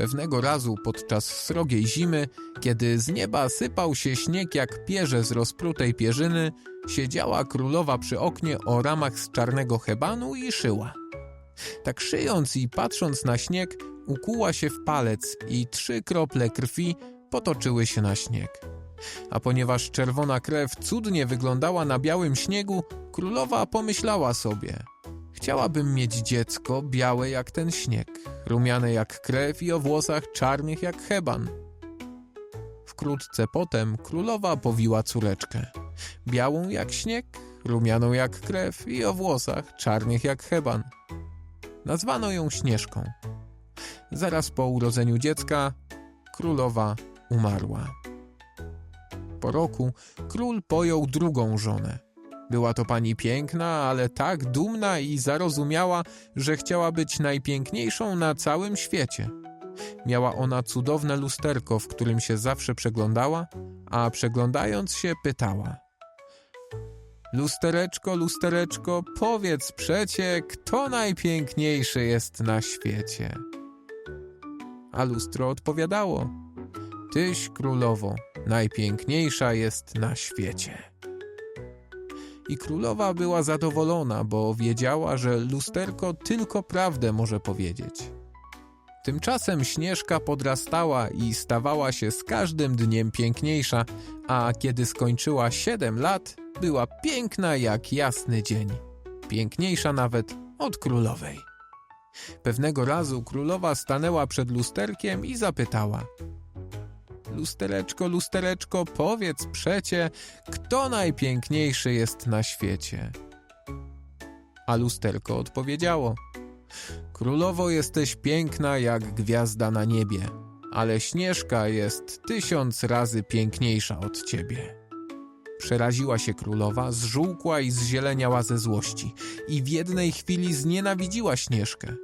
Pewnego razu podczas srogiej zimy, kiedy z nieba sypał się śnieg jak pierze z rozprutej pierzyny, siedziała królowa przy oknie o ramach z czarnego hebanu i szyła. Tak szyjąc i patrząc na śnieg, ukuła się w palec i trzy krople krwi potoczyły się na śnieg. A ponieważ czerwona krew cudnie wyglądała na białym śniegu, królowa pomyślała sobie – Chciałabym mieć dziecko białe jak ten śnieg, rumiane jak krew i o włosach czarnych jak heban. Wkrótce potem królowa powiła córeczkę, białą jak śnieg, rumianą jak krew i o włosach czarnych jak heban. Nazwano ją Śnieżką. Zaraz po urodzeniu dziecka królowa umarła. Po roku król pojął drugą żonę. Była to pani piękna, ale tak dumna i zarozumiała, że chciała być najpiękniejszą na całym świecie. Miała ona cudowne lusterko, w którym się zawsze przeglądała, a przeglądając się pytała: Lustereczko, lustereczko, powiedz przecie, kto najpiękniejszy jest na świecie? A lustro odpowiadało: Tyś królowo, najpiękniejsza jest na świecie i królowa była zadowolona, bo wiedziała, że lusterko tylko prawdę może powiedzieć. Tymczasem Śnieżka podrastała i stawała się z każdym dniem piękniejsza, a kiedy skończyła siedem lat, była piękna jak jasny dzień. Piękniejsza nawet od królowej. Pewnego razu królowa stanęła przed lusterkiem i zapytała – Lustereczko, lustereczko, powiedz przecie, kto najpiękniejszy jest na świecie? A lusterko odpowiedziało: Królowo jesteś piękna jak gwiazda na niebie, ale Śnieżka jest tysiąc razy piękniejsza od ciebie. Przeraziła się królowa, zżółkła i zzieleniała ze złości i w jednej chwili znienawidziła Śnieżkę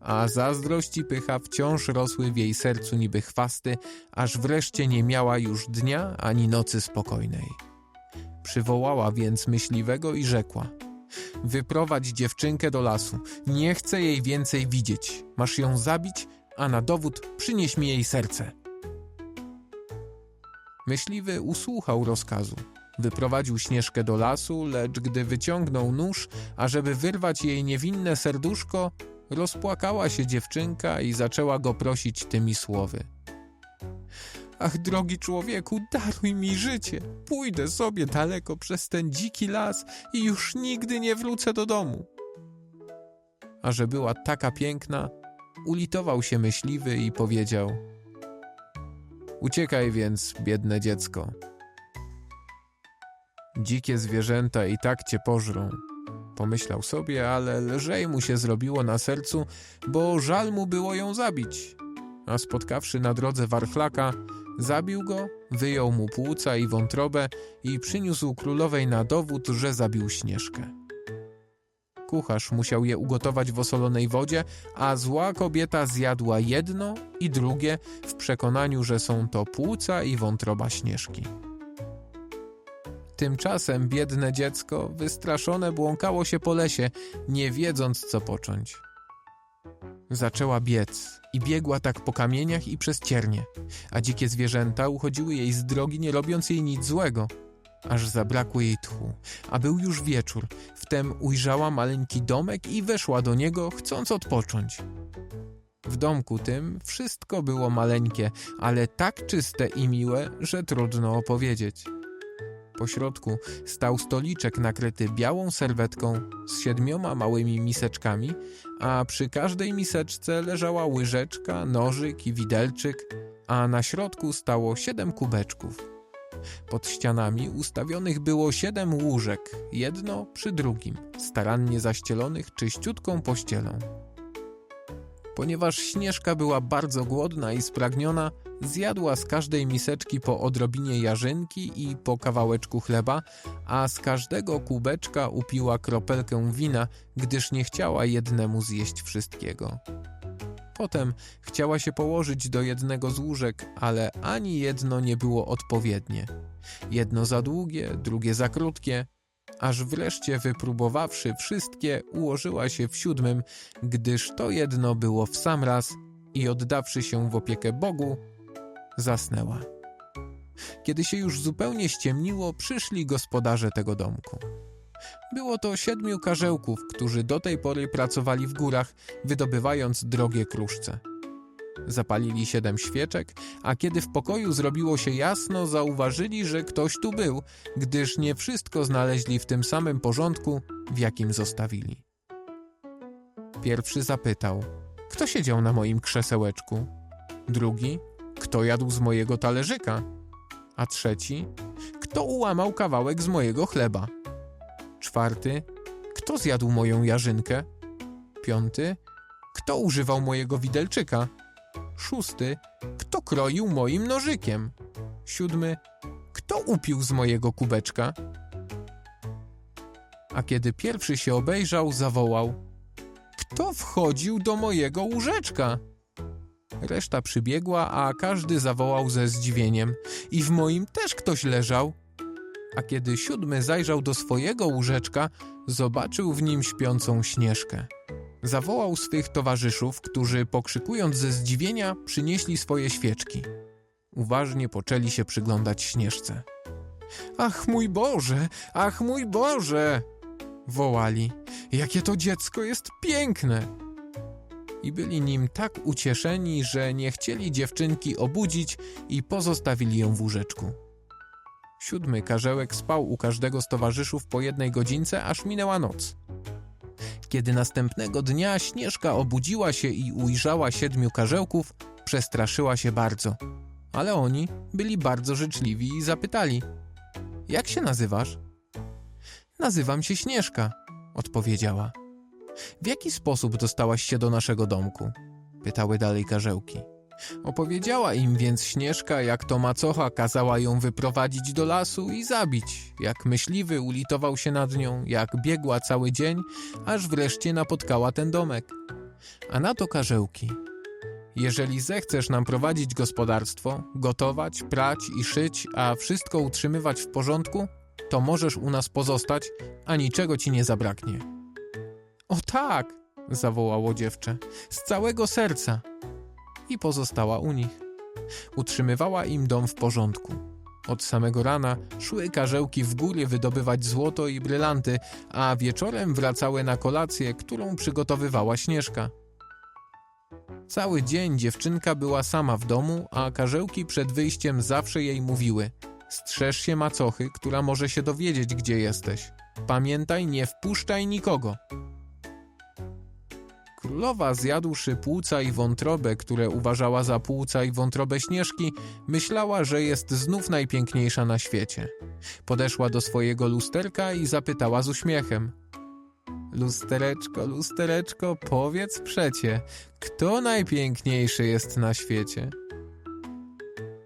a zazdrość i pycha wciąż rosły w jej sercu niby chwasty, aż wreszcie nie miała już dnia ani nocy spokojnej. Przywołała więc myśliwego i rzekła: Wyprowadź dziewczynkę do lasu, nie chcę jej więcej widzieć. Masz ją zabić, a na dowód przynieś mi jej serce. Myśliwy usłuchał rozkazu. Wyprowadził Śnieżkę do lasu, lecz gdy wyciągnął nóż, ażeby wyrwać jej niewinne serduszko, Rozpłakała się dziewczynka i zaczęła go prosić tymi słowy. Ach, drogi człowieku, daruj mi życie. Pójdę sobie daleko przez ten dziki las i już nigdy nie wrócę do domu. A że była taka piękna, ulitował się myśliwy i powiedział: Uciekaj więc, biedne dziecko. Dzikie zwierzęta i tak cię pożrą pomyślał sobie, ale lżej mu się zrobiło na sercu, bo żal mu było ją zabić. A spotkawszy na drodze warchlaka, zabił go, wyjął mu płuca i wątrobę i przyniósł królowej na dowód, że zabił Śnieżkę. Kucharz musiał je ugotować w osolonej wodzie, a zła kobieta zjadła jedno i drugie w przekonaniu, że są to płuca i wątroba Śnieżki. Tymczasem biedne dziecko, wystraszone, błąkało się po lesie, nie wiedząc co począć. Zaczęła biec i biegła tak po kamieniach i przez ciernie, a dzikie zwierzęta uchodziły jej z drogi, nie robiąc jej nic złego. Aż zabrakło jej tchu, a był już wieczór. Wtem ujrzała maleńki domek i weszła do niego, chcąc odpocząć. W domku tym wszystko było maleńkie, ale tak czyste i miłe, że trudno opowiedzieć. Po środku stał stoliczek nakryty białą serwetką z siedmioma małymi miseczkami, a przy każdej miseczce leżała łyżeczka, nożyk i widelczyk, a na środku stało siedem kubeczków. Pod ścianami ustawionych było siedem łóżek, jedno przy drugim, starannie zaścielonych czyściutką pościelą. Ponieważ Śnieżka była bardzo głodna i spragniona, zjadła z każdej miseczki po odrobinie jarzynki i po kawałeczku chleba, a z każdego kubeczka upiła kropelkę wina, gdyż nie chciała jednemu zjeść wszystkiego. Potem chciała się położyć do jednego z łóżek, ale ani jedno nie było odpowiednie. Jedno za długie, drugie za krótkie, aż wreszcie wypróbowawszy wszystkie, ułożyła się w siódmym, gdyż to jedno było w sam raz i oddawszy się w opiekę Bogu, zasnęła. Kiedy się już zupełnie ściemniło, przyszli gospodarze tego domku. Było to siedmiu karzełków, którzy do tej pory pracowali w górach, wydobywając drogie kruszce. Zapalili siedem świeczek, a kiedy w pokoju zrobiło się jasno, zauważyli, że ktoś tu był, gdyż nie wszystko znaleźli w tym samym porządku, w jakim zostawili. Pierwszy zapytał: Kto siedział na moim krzesełeczku? Drugi: Kto jadł z mojego talerzyka? A trzeci: Kto ułamał kawałek z mojego chleba? Czwarty: Kto zjadł moją jarzynkę? Piąty: Kto używał mojego widelczyka? Szósty: Kto kroił moim nożykiem? Siódmy: Kto upił z mojego kubeczka? A kiedy pierwszy się obejrzał, zawołał: Kto wchodził do mojego łóżeczka? Reszta przybiegła, a każdy zawołał ze zdziwieniem: I w moim też ktoś leżał. A kiedy siódmy zajrzał do swojego łóżeczka, zobaczył w nim śpiącą śnieżkę. Zawołał swych towarzyszów, którzy pokrzykując ze zdziwienia przynieśli swoje świeczki. Uważnie poczęli się przyglądać śnieżce. Ach mój Boże, ach mój Boże! wołali. Jakie to dziecko jest piękne! I byli nim tak ucieszeni, że nie chcieli dziewczynki obudzić i pozostawili ją w łóżeczku. Siódmy karzełek spał u każdego z towarzyszów po jednej godzince, aż minęła noc. Kiedy następnego dnia Śnieżka obudziła się i ujrzała siedmiu karzełków, przestraszyła się bardzo. Ale oni byli bardzo życzliwi i zapytali: Jak się nazywasz? Nazywam się Śnieżka, odpowiedziała. W jaki sposób dostałaś się do naszego domku? Pytały dalej karzełki. Opowiedziała im więc Śnieżka, jak to macocha kazała ją wyprowadzić do lasu i zabić, jak myśliwy ulitował się nad nią, jak biegła cały dzień, aż wreszcie napotkała ten domek. A na to karzełki. Jeżeli zechcesz nam prowadzić gospodarstwo, gotować, prać i szyć, a wszystko utrzymywać w porządku, to możesz u nas pozostać, a niczego ci nie zabraknie. O tak, zawołało dziewczę, z całego serca i pozostała u nich. Utrzymywała im dom w porządku. Od samego rana szły karzełki w góry wydobywać złoto i brylanty, a wieczorem wracały na kolację, którą przygotowywała Śnieżka. Cały dzień dziewczynka była sama w domu, a karzełki przed wyjściem zawsze jej mówiły: Strzeż się macochy, która może się dowiedzieć, gdzie jesteś. Pamiętaj, nie wpuszczaj nikogo. Królowa, zjadłszy płuca i wątrobę, które uważała za płuca i wątrobę Śnieżki, myślała, że jest znów najpiękniejsza na świecie. Podeszła do swojego lusterka i zapytała z uśmiechem. Lustereczko, lustereczko, powiedz przecie, kto najpiękniejszy jest na świecie?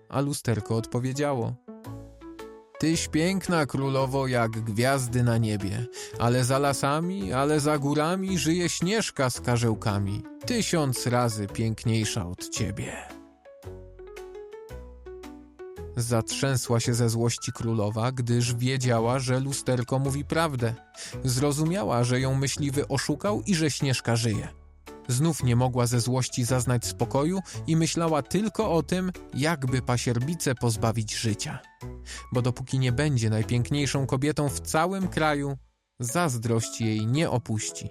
A lusterko odpowiedziało. Tyś piękna królowo jak gwiazdy na niebie, ale za lasami, ale za górami żyje śnieżka z karzełkami, tysiąc razy piękniejsza od ciebie. Zatrzęsła się ze złości królowa, gdyż wiedziała, że lusterko mówi prawdę. Zrozumiała, że ją myśliwy oszukał i że śnieżka żyje. Znów nie mogła ze złości zaznać spokoju i myślała tylko o tym, jakby pasierbice pozbawić życia. Bo dopóki nie będzie najpiękniejszą kobietą w całym kraju, zazdrość jej nie opuści.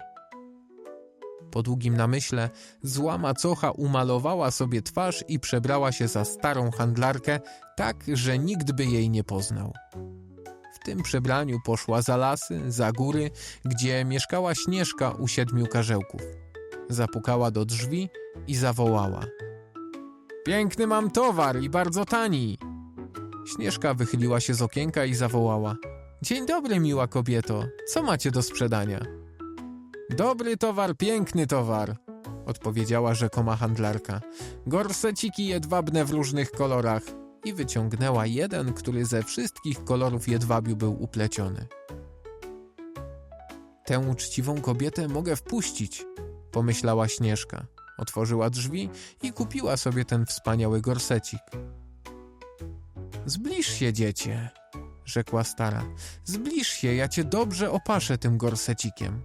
Po długim namyśle zła macocha umalowała sobie twarz i przebrała się za starą handlarkę, tak, że nikt by jej nie poznał. W tym przebraniu poszła za lasy, za góry, gdzie mieszkała Śnieżka u siedmiu karzełków zapukała do drzwi i zawołała. Piękny mam towar i bardzo tani. Śnieżka wychyliła się z okienka i zawołała. Dzień dobry, miła kobieto, co macie do sprzedania? Dobry towar, piękny towar, odpowiedziała rzekoma handlarka. Gorseciki jedwabne w różnych kolorach i wyciągnęła jeden, który ze wszystkich kolorów jedwabiu był upleciony. Tę uczciwą kobietę mogę wpuścić, pomyślała Śnieżka. Otworzyła drzwi i kupiła sobie ten wspaniały gorsecik. Zbliż się, dziecię, rzekła stara. Zbliż się, ja cię dobrze opaszę tym gorsecikiem.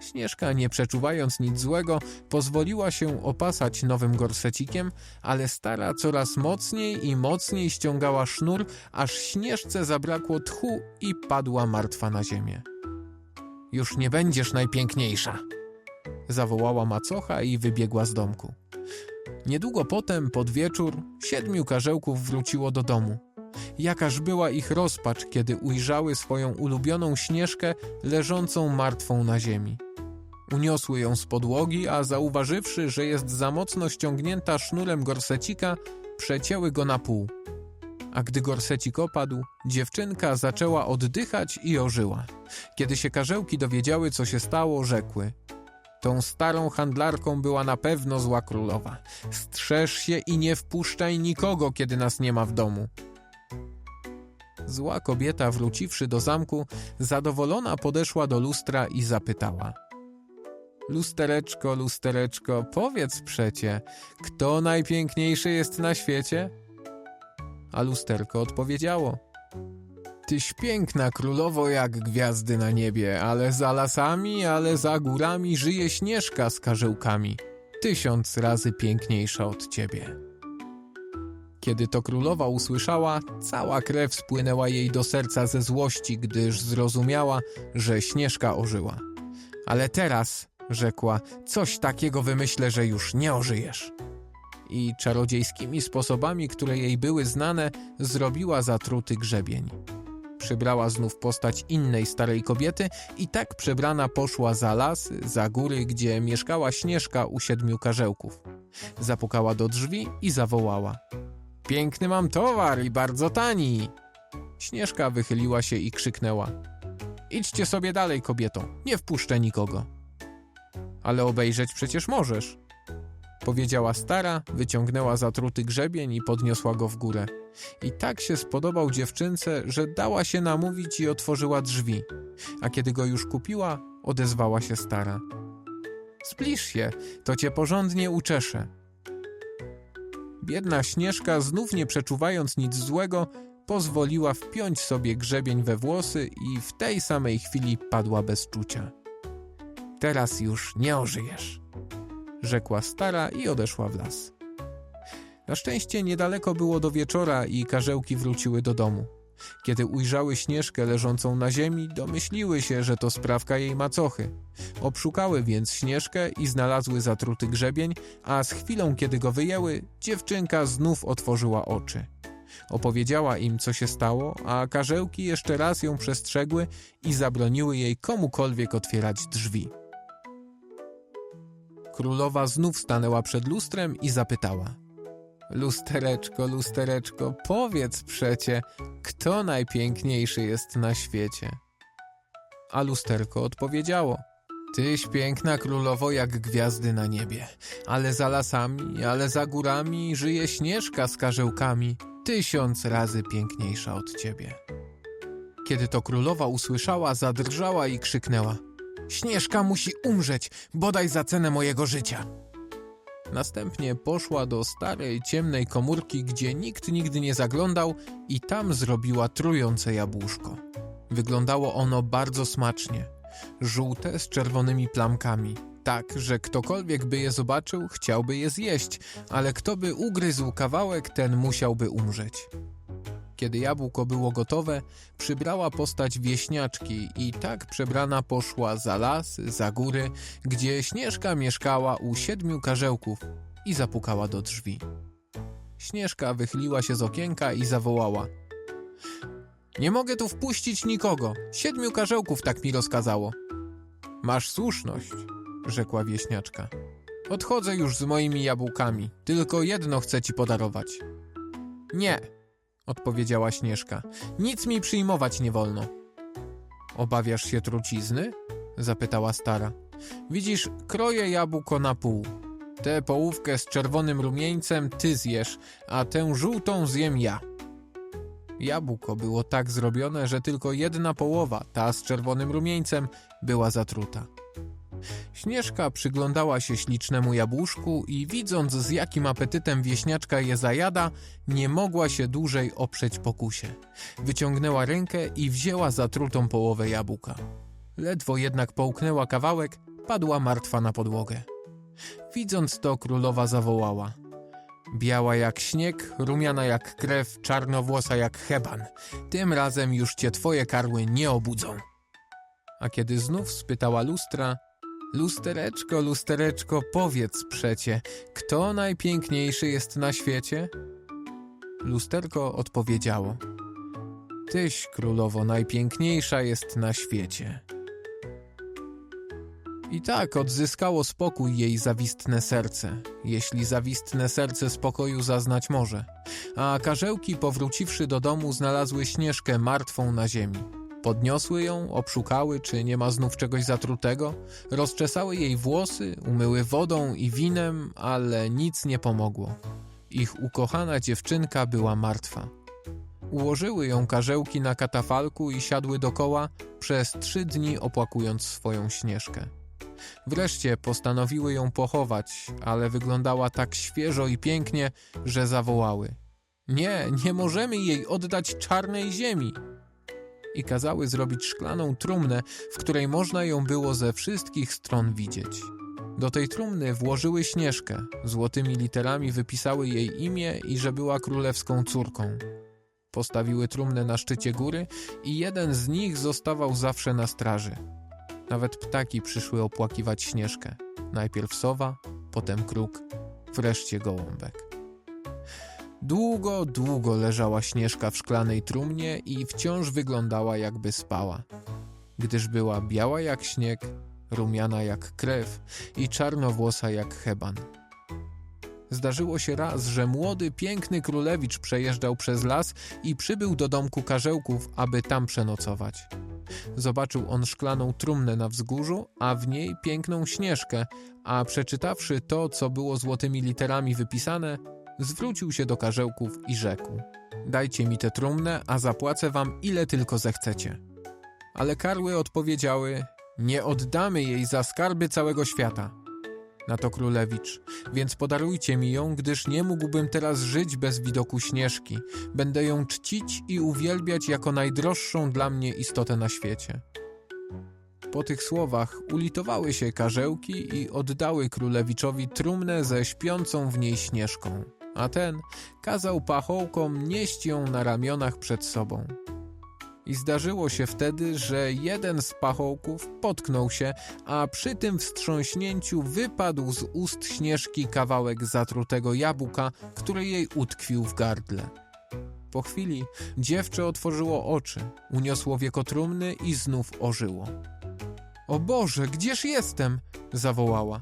Śnieżka, nie przeczuwając nic złego, pozwoliła się opasać nowym gorsecikiem, ale stara coraz mocniej i mocniej ściągała sznur, aż Śnieżce zabrakło tchu i padła martwa na ziemię. Już nie będziesz najpiękniejsza, zawołała macocha i wybiegła z domku. Niedługo potem, pod wieczór, siedmiu karzełków wróciło do domu. Jakaż była ich rozpacz, kiedy ujrzały swoją ulubioną śnieżkę leżącą martwą na ziemi. Uniosły ją z podłogi, a zauważywszy, że jest za mocno ściągnięta sznurem gorsecika, przecięły go na pół. A gdy gorsecik opadł, dziewczynka zaczęła oddychać i ożyła. Kiedy się karzełki dowiedziały, co się stało, rzekły: Tą starą handlarką była na pewno zła królowa. Strzeż się i nie wpuszczaj nikogo, kiedy nas nie ma w domu. Zła kobieta, wróciwszy do zamku, zadowolona podeszła do lustra i zapytała: Lustereczko, lustereczko, powiedz przecie, kto najpiękniejszy jest na świecie? A lusterko odpowiedziało: Tyś piękna królowo jak gwiazdy na niebie, ale za lasami, ale za górami żyje śnieżka z karzełkami, tysiąc razy piękniejsza od ciebie. Kiedy to królowa usłyszała, cała krew spłynęła jej do serca ze złości, gdyż zrozumiała, że śnieżka ożyła. Ale teraz, rzekła, coś takiego wymyślę, że już nie ożyjesz. I czarodziejskimi sposobami, które jej były znane, zrobiła zatruty grzebień. Przybrała znów postać innej starej kobiety i tak przebrana poszła za las, za góry, gdzie mieszkała Śnieżka u siedmiu karzełków. Zapukała do drzwi i zawołała. Piękny mam towar i bardzo tani. Śnieżka wychyliła się i krzyknęła. Idźcie sobie dalej, kobieto, nie wpuszczę nikogo. Ale obejrzeć przecież możesz. Powiedziała stara, wyciągnęła zatruty grzebień i podniosła go w górę. I tak się spodobał dziewczynce, że dała się namówić i otworzyła drzwi. A kiedy go już kupiła, odezwała się stara. Zbliż się, to cię porządnie uczeszę. Biedna Śnieżka, znów nie przeczuwając nic złego, pozwoliła wpiąć sobie grzebień we włosy i w tej samej chwili padła bez czucia. Teraz już nie ożyjesz, rzekła stara i odeszła w las. Na szczęście niedaleko było do wieczora i karzełki wróciły do domu. Kiedy ujrzały Śnieżkę leżącą na ziemi, domyśliły się, że to sprawka jej macochy. Obszukały więc Śnieżkę i znalazły zatruty grzebień, a z chwilą, kiedy go wyjęły, dziewczynka znów otworzyła oczy. Opowiedziała im, co się stało, a karzełki jeszcze raz ją przestrzegły i zabroniły jej komukolwiek otwierać drzwi. Królowa znów stanęła przed lustrem i zapytała: Lustereczko, lustereczko, powiedz przecie, kto najpiękniejszy jest na świecie? A lusterko odpowiedziało: Tyś piękna królowo jak gwiazdy na niebie, ale za lasami, ale za górami żyje śnieżka z karzełkami, tysiąc razy piękniejsza od ciebie. Kiedy to królowa usłyszała, zadrżała i krzyknęła: Śnieżka musi umrzeć, bodaj za cenę mojego życia. Następnie poszła do starej, ciemnej komórki, gdzie nikt nigdy nie zaglądał i tam zrobiła trujące jabłuszko. Wyglądało ono bardzo smacznie. Żółte z czerwonymi plamkami. Tak, że ktokolwiek by je zobaczył, chciałby je zjeść, ale kto by ugryzł kawałek, ten musiałby umrzeć. Kiedy jabłko było gotowe, przybrała postać wieśniaczki i tak przebrana poszła za las, za góry, gdzie Śnieżka mieszkała u siedmiu karzełków i zapukała do drzwi. Śnieżka wychyliła się z okienka i zawołała. Nie mogę tu wpuścić nikogo. Siedmiu karzełków tak mi rozkazało. Masz słuszność, rzekła wieśniaczka. Odchodzę już z moimi jabłkami. Tylko jedno chcę ci podarować. Nie, odpowiedziała Śnieżka. Nic mi przyjmować nie wolno. Obawiasz się trucizny? zapytała stara. Widzisz, kroję jabłko na pół. Tę połówkę z czerwonym rumieńcem ty zjesz, a tę żółtą zjem ja. Jabłko było tak zrobione, że tylko jedna połowa, ta z czerwonym rumieńcem, była zatruta. Śnieżka przyglądała się ślicznemu jabłuszku i widząc z jakim apetytem wieśniaczka je zajada, nie mogła się dłużej oprzeć pokusie. Wyciągnęła rękę i wzięła zatrutą połowę jabłka. Ledwo jednak połknęła kawałek, padła martwa na podłogę. Widząc to, królowa zawołała. Biała jak śnieg, rumiana jak krew, czarnowłosa jak heban. Tym razem już cię twoje karły nie obudzą. A kiedy znów spytała lustra, lustereczko, lustereczko, powiedz przecie, kto najpiękniejszy jest na świecie? Lusterko odpowiedziało. Tyś, królowo, najpiękniejsza jest na świecie. I tak odzyskało spokój jej zawistne serce, jeśli zawistne serce spokoju zaznać może. A karzełki, powróciwszy do domu, znalazły Śnieżkę martwą na ziemi. Podniosły ją, obszukały, czy nie ma znów czegoś zatrutego, rozczesały jej włosy, umyły wodą i winem, ale nic nie pomogło. Ich ukochana dziewczynka była martwa. Ułożyły ją karzełki na katafalku i siadły dokoła, przez trzy dni opłakując swoją Śnieżkę. Wreszcie postanowiły ją pochować, ale wyglądała tak świeżo i pięknie, że zawołały: Nie, nie możemy jej oddać czarnej ziemi! I kazały zrobić szklaną trumnę, w której można ją było ze wszystkich stron widzieć. Do tej trumny włożyły śnieżkę, złotymi literami wypisały jej imię i że była królewską córką. Postawiły trumnę na szczycie góry i jeden z nich zostawał zawsze na straży. Nawet ptaki przyszły opłakiwać Śnieżkę. Najpierw sowa, potem kruk, wreszcie gołąbek. Długo, długo leżała Śnieżka w szklanej trumnie i wciąż wyglądała jakby spała. Gdyż była biała jak śnieg, rumiana jak krew i czarnowłosa jak heban. Zdarzyło się raz, że młody, piękny królewicz przejeżdżał przez las i przybył do domku karzełków, aby tam przenocować. Zobaczył on szklaną trumnę na wzgórzu, a w niej piękną śnieżkę, a przeczytawszy to, co było złotymi literami wypisane, zwrócił się do karzełków i rzekł: Dajcie mi tę trumnę, a zapłacę wam ile tylko zechcecie. Ale karły odpowiedziały: Nie oddamy jej za skarby całego świata. Na to królewicz, więc podarujcie mi ją, gdyż nie mógłbym teraz żyć bez widoku śnieżki. Będę ją czcić i uwielbiać jako najdroższą dla mnie istotę na świecie. Po tych słowach ulitowały się karzełki i oddały królewiczowi trumnę ze śpiącą w niej śnieżką, a ten kazał pachołkom nieść ją na ramionach przed sobą. I zdarzyło się wtedy, że jeden z pachołków potknął się, a przy tym wstrząśnięciu wypadł z ust Śnieżki kawałek zatrutego jabłka, który jej utkwił w gardle. Po chwili dziewczę otworzyło oczy, uniosło wieko trumny i znów ożyło. O Boże, gdzież jestem? zawołała.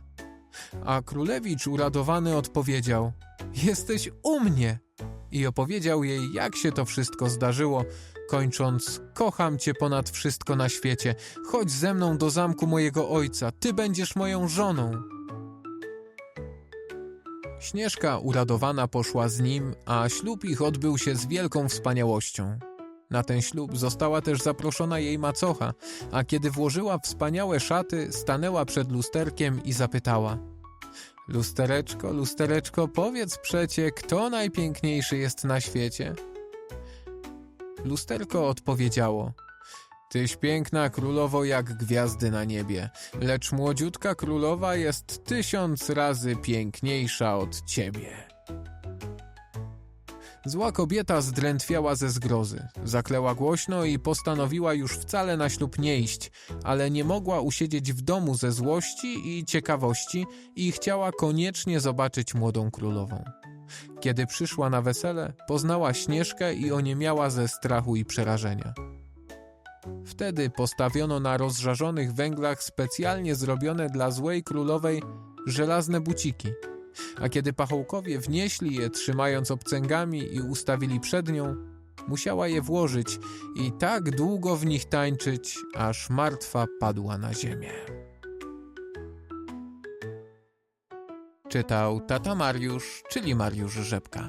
A królewicz uradowany odpowiedział: Jesteś u mnie! I opowiedział jej, jak się to wszystko zdarzyło, kończąc: Kocham cię ponad wszystko na świecie. Chodź ze mną do zamku mojego ojca, ty będziesz moją żoną. Śnieżka uradowana poszła z nim, a ślub ich odbył się z wielką wspaniałością. Na ten ślub została też zaproszona jej macocha, a kiedy włożyła wspaniałe szaty, stanęła przed lusterkiem i zapytała: Lustereczko, lustereczko, powiedz przecie, kto najpiękniejszy jest na świecie? Lusterko odpowiedziało: Tyś piękna królowo jak gwiazdy na niebie, lecz młodziutka królowa jest tysiąc razy piękniejsza od ciebie. Zła kobieta zdrętwiała ze zgrozy, zakleła głośno i postanowiła już wcale na ślub nie iść, ale nie mogła usiedzieć w domu ze złości i ciekawości i chciała koniecznie zobaczyć młodą królową. Kiedy przyszła na wesele, poznała Śnieżkę i oniemiała ze strachu i przerażenia. Wtedy postawiono na rozżarzonych węglach specjalnie zrobione dla złej królowej żelazne buciki, a kiedy pachołkowie wnieśli je trzymając obcęgami i ustawili przed nią, musiała je włożyć i tak długo w nich tańczyć, aż martwa padła na ziemię. Czytał tata Mariusz, czyli Mariusz Rzepka.